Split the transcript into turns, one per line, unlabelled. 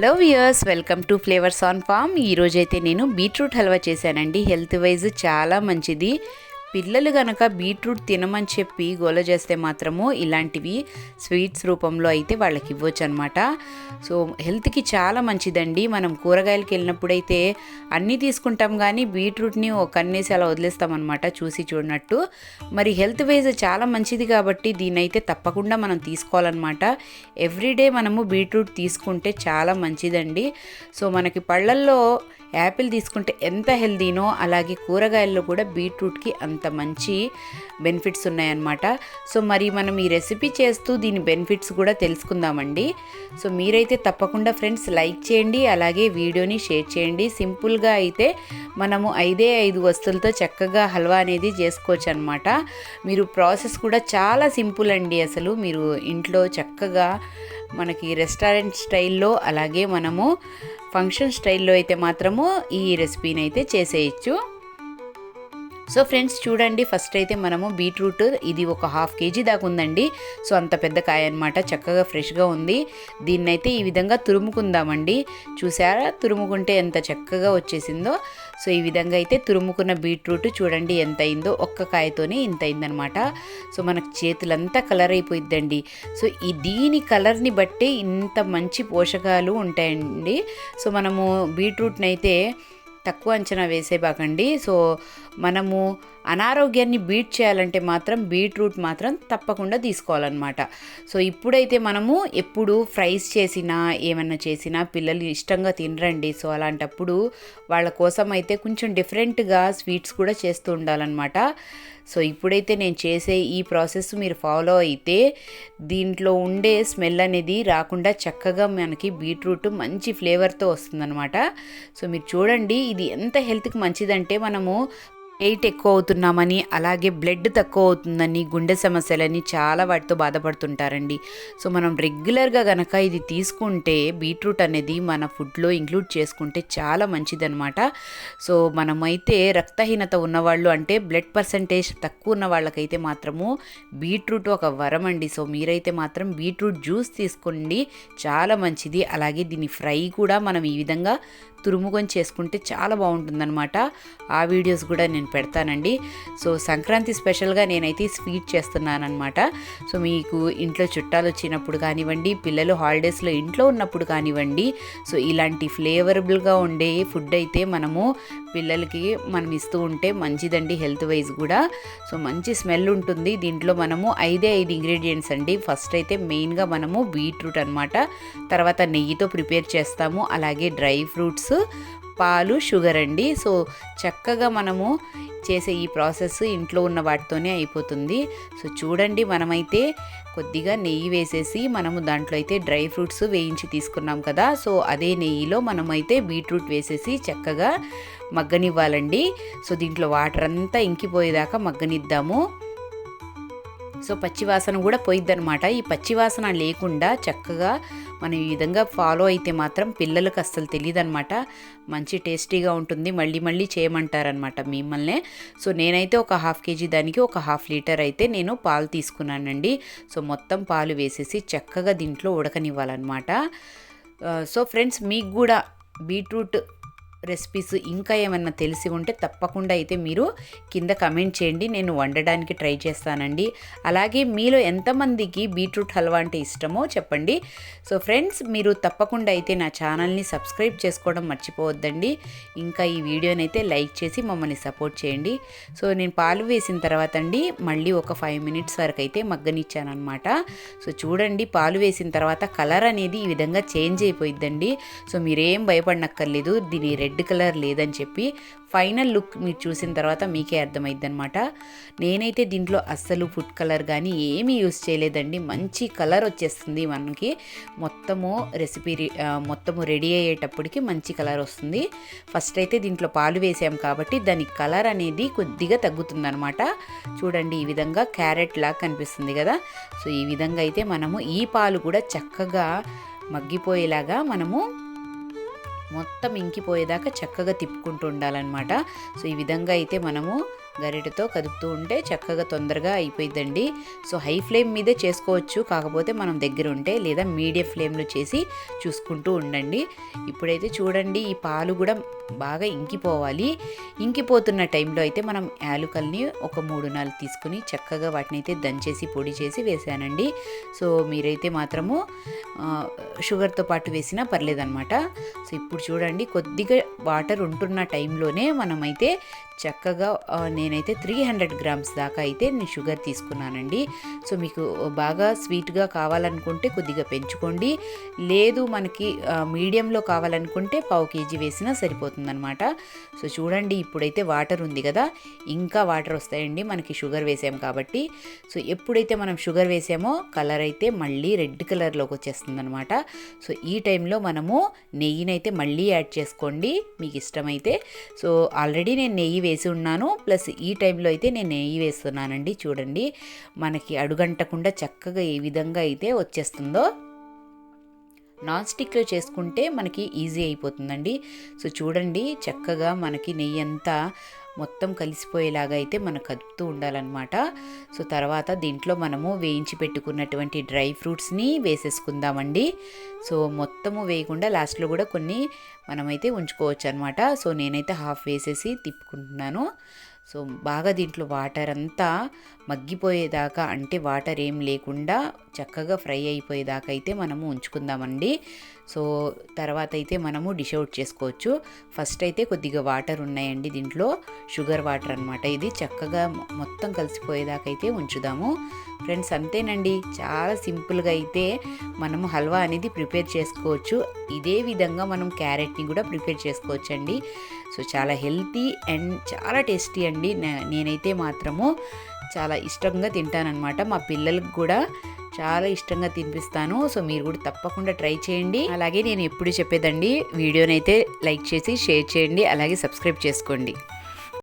Hello viewers welcome to flavours on farm ఈరోజైతే నేను beetroot halwa చేశానండి. హెల్త్ వైజ్ చాలా మంచిది. పిల్లలు కనుక బీట్రూట్ తినమని చెప్పి గోల చేస్తే మాత్రము ఇలాంటివి స్వీట్స్ రూపంలో అయితే వాళ్ళకి ఇవ్వచ్చు అనమాట సో హెల్త్కి చాలా మంచిదండి. మనం కూరగాయలకి వెళ్ళినప్పుడైతే అన్నీ తీసుకుంటాం కానీ బీట్రూట్ని ఒక కన్నేసి అలా వదిలేస్తామన్నమాట చూసి చూడనట్టు. మరి హెల్త్ వైజ్ చాలా మంచిది కాబట్టి దీన్ని అయితే తప్పకుండా మనం తీసుకోవాలన్నమాట. ఎవ్రీడే మనము బీట్రూట్ తీసుకుంటే చాలా మంచిదండి. సో మనకి పళ్ళల్లో యాపిల్ తీసుకుంటే ఎంత హెల్దీనో అలాగే కూరగాయల్లో కూడా బీట్రూట్కి అంత మంచి బెనిఫిట్స్ ఉన్నాయన్నమాట. సో మరి మనం ఈ రెసిపీ చేస్తూ దీని బెనిఫిట్స్ కూడా తెలుసుకుందామండి. సో మీరైతే తప్పకుండా ఫ్రెండ్స్ లైక్ చేయండి అలాగే వీడియోని షేర్ చేయండి. సింపుల్గా అయితే మనము ఐదే ఐదు వస్తువులతో చక్కగా హల్వా అనేది చేసుకోవచ్చు అనమాట మీరు ప్రాసెస్ కూడా చాలా సింపుల్ అండి అసలు. మీరు ఇంట్లో చక్కగా మనకి రెస్టారెంట్ స్టైల్లో అలాగే మనము ఫంక్షన్ స్టైల్లో అయితే మాత్రము ఈ రెసిపీని అయితే చేసేయచ్చు. సో ఫ్రెండ్స్ చూడండి ఫస్ట్ అయితే మనము బీట్రూట్ ఇది ఒక హాఫ్ కేజీ దాకా ఉందండి. సో అంత పెద్ద కాయ అనమాట చక్కగా ఫ్రెష్గా ఉంది. దీన్నైతే ఈ విధంగా తురుముకుందామండి. చూసారా తురుముకుంటే ఎంత చక్కగా వచ్చేసిందో. సో ఈ విధంగా అయితే తురుముకున్న బీట్రూట్ చూడండి ఎంత అయిందో. ఒక్క కాయతోనే ఇంత అయిందనమాట సో మనకు చేతులంతా కలర్ అయిపోయిద్దండి. సో ఈ దీని కలర్ని బట్టి ఇంత మంచి పోషకాలు ఉంటాయండి. సో మనము బీట్రూట్ని అయితే తక్కువ అంచనా వేసేబాకండి సో మనము అనారోగ్యాన్ని బీట్ చేయాలంటే మాత్రం బీట్రూట్ మాత్రం తప్పకుండా తీసుకోవాలన్నమాట. సో ఇప్పుడైతే మనము ఎప్పుడు ఫ్రైస్ చేసినా ఏమన్నా చేసినా పిల్లలు ఇష్టంగా తినరండి. సో అలాంటప్పుడు వాళ్ళ కోసం అయితే కొంచెం డిఫరెంట్గా స్వీట్స్ కూడా చేస్తూ ఉండాలన్నమాట. సో ఇప్పుడైతే నేను చేసే ఈ ప్రాసెస్ మీరు ఫాలో అయితే దీంట్లో ఉండే స్మెల్ అనేది రాకుండా చక్కగా మనకి బీట్రూట్ మంచి ఫ్లేవర్తో వస్తుందన్నమాట. సో మీరు చూడండి ఇది ఎంత హెల్త్కి మంచిదంటే మనము వెయిట్ ఎక్కువ అవుతున్నామని అలాగే బ్లడ్ తక్కువ అవుతుందని గుండె సమస్యలని చాలా వాటితో బాధపడుతుంటారండి. సో మనం రెగ్యులర్గా గనక ఇది తీసుకుంటే బీట్రూట్ అనేది మన ఫుడ్లో ఇంక్లూడ్ చేసుకుంటే చాలా మంచిదనమాట సో మనమైతే రక్తహీనత ఉన్నవాళ్ళు అంటే బ్లడ్ పర్సంటేజ్ తక్కువ ఉన్న వాళ్ళకైతే మాత్రము బీట్రూట్ ఒక వరం అండి సో మీరైతే మాత్రం బీట్రూట్ జ్యూస్ తీసుకోండి చాలా మంచిది. అలాగే దీని ఫ్రై కూడా మనం ఈ విధంగా తురుముకొని చేసుకుంటే చాలా బాగుంటుందన్నమాట. ఆ వీడియోస్ కూడా నేను పెడతానండి. సో సంక్రాంతి స్పెషల్గా నేనైతే స్వీట్ చేస్తున్నానమాట సో మీకు ఇంట్లో చుట్టాలు వచ్చినప్పుడు కానివ్వండి పిల్లలు హాలిడేస్లో ఇంట్లో ఉన్నప్పుడు కానివ్వండి సో ఇలాంటి ఫ్లేవరబుల్గా ఉండే ఫుడ్ అయితే మనము పిల్లలకి మనం ఇస్తూ ఉంటే మంచిదండి హెల్త్ వైజ్ కూడా. సో మంచి స్మెల్ ఉంటుంది. దీంట్లో మనము ఐదే ఐదు ఇంగ్రీడియంట్స్ అండి. ఫస్ట్ అయితే మెయిన్గా మనము బీట్రూట్ అనమాట తర్వాత నెయ్యితో ప్రిపేర్ చేస్తాము. అలాగే డ్రై ఫ్రూట్స్ పాలు షుగర్ అండి. సో చక్కగా మనము చేసే ఈ ప్రాసెస్ ఇంట్లో ఉన్న వాటితోనే అయిపోతుంది. సో చూడండి మనమైతే కొద్దిగా నెయ్యి వేసేసి మనము దాంట్లో అయితే డ్రై ఫ్రూట్స్ వేయించి తీసుకున్నాం కదా. సో అదే నెయ్యిలో మనమైతే బీట్రూట్ వేసేసి చక్కగా మగ్గనివ్వాలండి. సో దీంట్లో వాటర్ అంతా ఇంకిపోయేదాకా మగ్గనిద్దాము. సో పచ్చివాసన కూడా పోయిద్దనమాట ఈ పచ్చివాసన లేకుండా చక్కగా మనం ఈ విధంగా ఫాలో అయితే మాత్రం పిల్లలకు అస్సలు తెలియదనమాట మంచి టేస్టీగా ఉంటుంది. మళ్ళీ మళ్ళీ చేయమంటారనమాట మిమ్మల్నే. సో నేనైతే ఒక హాఫ్ కేజీ దానికి ఒక హాఫ్ లీటర్ అయితే నేను పాలు తీసుకున్నానండి. సో మొత్తం పాలు వేసేసి చక్కగా దీంట్లో ఉడకనివ్వాలన్నమాట. సో ఫ్రెండ్స్ మీకు కూడా బీట్రూట్ రెసిపీస్ ఇంకా ఏమన్నా తెలిసి ఉంటే తప్పకుండా అయితే మీరు కింద కమెంట్ చేయండి. నేను వండడానికి ట్రై చేస్తానండి. అలాగే మీలో ఎంతమందికి బీట్రూట్ హల్వా అంటే ఇష్టమో చెప్పండి. సో ఫ్రెండ్స్ మీరు తప్పకుండా అయితే నా ఛానల్ని సబ్స్క్రైబ్ చేసుకోవడం మర్చిపోవద్దండి. ఇంకా ఈ వీడియోని అయితే లైక్ చేసి మమ్మల్ని సపోర్ట్ చేయండి. సో నేను పాలు వేసిన తర్వాత అండి మళ్ళీ ఒక ఫైవ్ మినిట్స్ వరకు అయితే మగ్గనిచ్చానమాట సో చూడండి పాలు వేసిన తర్వాత కలర్ అనేది ఈ విధంగా చేంజ్ అయిపోయిద్దండి. సో మీరేం భయపడనక్కర్లేదు దీని రెడ్ రెడ్ కలర్ లేదని చెప్పి ఫైనల్ లుక్ మీరు చూసిన తర్వాత మీకే అర్థమైద్ది అనమాట నేనైతే దీంట్లో అస్సలు ఫుడ్ కలర్ కానీ ఏమీ యూస్ చేయలేదండి. మంచి కలర్ వచ్చేస్తుంది మనకి. మొత్తము రెసిపీ మొత్తము రెడీ అయ్యేటప్పటికి మంచి కలర్ వస్తుంది. ఫస్ట్ అయితే దీంట్లో పాలు వేసాం కాబట్టి దాని కలర్ అనేది కొద్దిగా తగ్గుతుందనమాట చూడండి ఈ విధంగా క్యారెట్ లాగా కనిపిస్తుంది కదా. సో ఈ విధంగా అయితే మనము ఈ పాలు కూడా చక్కగా మగ్గిపోయేలాగా మనము మొత్తం ఇంకిపోయేదాకా చక్కగా తిప్పుకుంటూ ఉండాలన్నమాట. సో ఈ విధంగా అయితే మనము గరిటతో కదుపుతూ ఉంటే చక్కగా తొందరగా అయిపోయిందండి సో హై ఫ్లేమ్ మీదే చేసుకోవచ్చు. కాకపోతే మనం దగ్గర ఉంటే లేదా మీడియం ఫ్లేమ్లో చేసి చూసుకుంటూ ఉండండి. ఇప్పుడైతే చూడండి ఈ పాలు కూడా బాగా ఇంకిపోవాలి. ఇంకిపోతున్న టైంలో అయితే మనం యాలుకల్ని ఒక మూడు నాలుగు తీసుకుని చక్కగా వాటిని అయితే దంచేసి పొడి చేసి వేసానండి. సో మీరైతే మాత్రము షుగర్తో పాటు వేసినా పర్లేదన్నమాట. సో ఇప్పుడు చూడండి కొద్దిగా వాటర్ ఉంటున్న టైంలోనే మనమైతే చక్కగా నేనైతే త్రీ హండ్రెడ్ గ్రామ్స్ దాకా అయితే నేను షుగర్ తీసుకున్నానండి. సో మీకు బాగా స్వీట్గా కావాలనుకుంటే కొద్దిగా పెంచుకోండి. లేదు మనకి మీడియంలో కావాలనుకుంటే పావు కేజీ వేసినా సరిపోతుందన్నమాట. సో చూడండి ఇప్పుడైతే వాటర్ ఉంది కదా ఇంకా వాటర్ వస్తాయండి మనకి షుగర్ వేసాం కాబట్టి. సో ఎప్పుడైతే మనం షుగర్ వేసామో కలర్ అయితే మళ్ళీ రెడ్ కలర్లోకి వచ్చేస్తుందనమాట సో ఈ టైంలో మనము నెయ్యినైతే మళ్ళీ యాడ్ చేసుకోండి మీకు ఇష్టమైతే. సో ఆల్రెడీ నేను నెయ్యి వేసి ఉన్నాను. ప్లస్ ఈ టైంలో అయితే నేను నెయ్యి వేస్తున్నానండి. చూడండి మనకి అడుగంటకుండా చక్కగా ఏ విధంగా అయితే వచ్చేస్తుందో. నాన్ స్టిక్లో చేసుకుంటే మనకి ఈజీ అయిపోతుందండి. సో చూడండి చక్కగా మనకి నెయ్యి అంతా మొత్తం కలిసిపోయేలాగా అయితే మనం కదుపుతూ ఉండాలన్నమాట. సో తర్వాత దీంట్లో మనము వేయించి పెట్టుకున్నటువంటి డ్రై ఫ్రూట్స్ని వేసేసుకుందామండి. సో మొత్తము వేయకుండా లాస్ట్లో కూడా కొన్ని మనమైతే ఉంచుకోవచ్చు అనమాట సో నేనైతే హాఫ్ వేసేసి తిప్పుకుంటున్నాను. సో బాగా దీంట్లో వాటర్ అంతా మగ్గిపోయేదాకా అంటే వాటర్ ఏం లేకుండా చక్కగా ఫ్రై అయిపోయేదాకా అయితే మనము ఉంచుకుందామండి. సో తర్వాత అయితే మనము డిష్ అవుట్ చేసుకోవచ్చు. ఫస్ట్ అయితే కొద్దిగా వాటర్ ఉన్నాయండి దీంట్లో. షుగర్ వాటర్ అనమాట ఇది. చక్కగా మొత్తం కలిసిపోయేదాకా అయితే ఉంచుదాము. ఫ్రెండ్స్ అంతేనండి. చాలా సింపుల్గా అయితే మనము హల్వా అనేది ప్రిపేర్ చేసుకోవచ్చు. ఇదే విధంగా మనం క్యారెట్ని కూడా ప్రిపేర్ చేసుకోవచ్చు అండి సో చాలా హెల్తీ అండ్ చాలా టేస్టీ అండి. నేనైతే మాత్రము చాలా ఇష్టంగా తింటానన్నమాట. మా పిల్లలకు కూడా చాలా ఇష్టంగా తినిపిస్తాను. సో మీరు కూడా తప్పకుండా ట్రై చేయండి. అలాగే నేను ఎప్పుడు చెప్పేదండి వీడియోనైతే లైక్ చేసి షేర్ చేయండి అలాగే సబ్స్క్రైబ్ చేసుకోండి.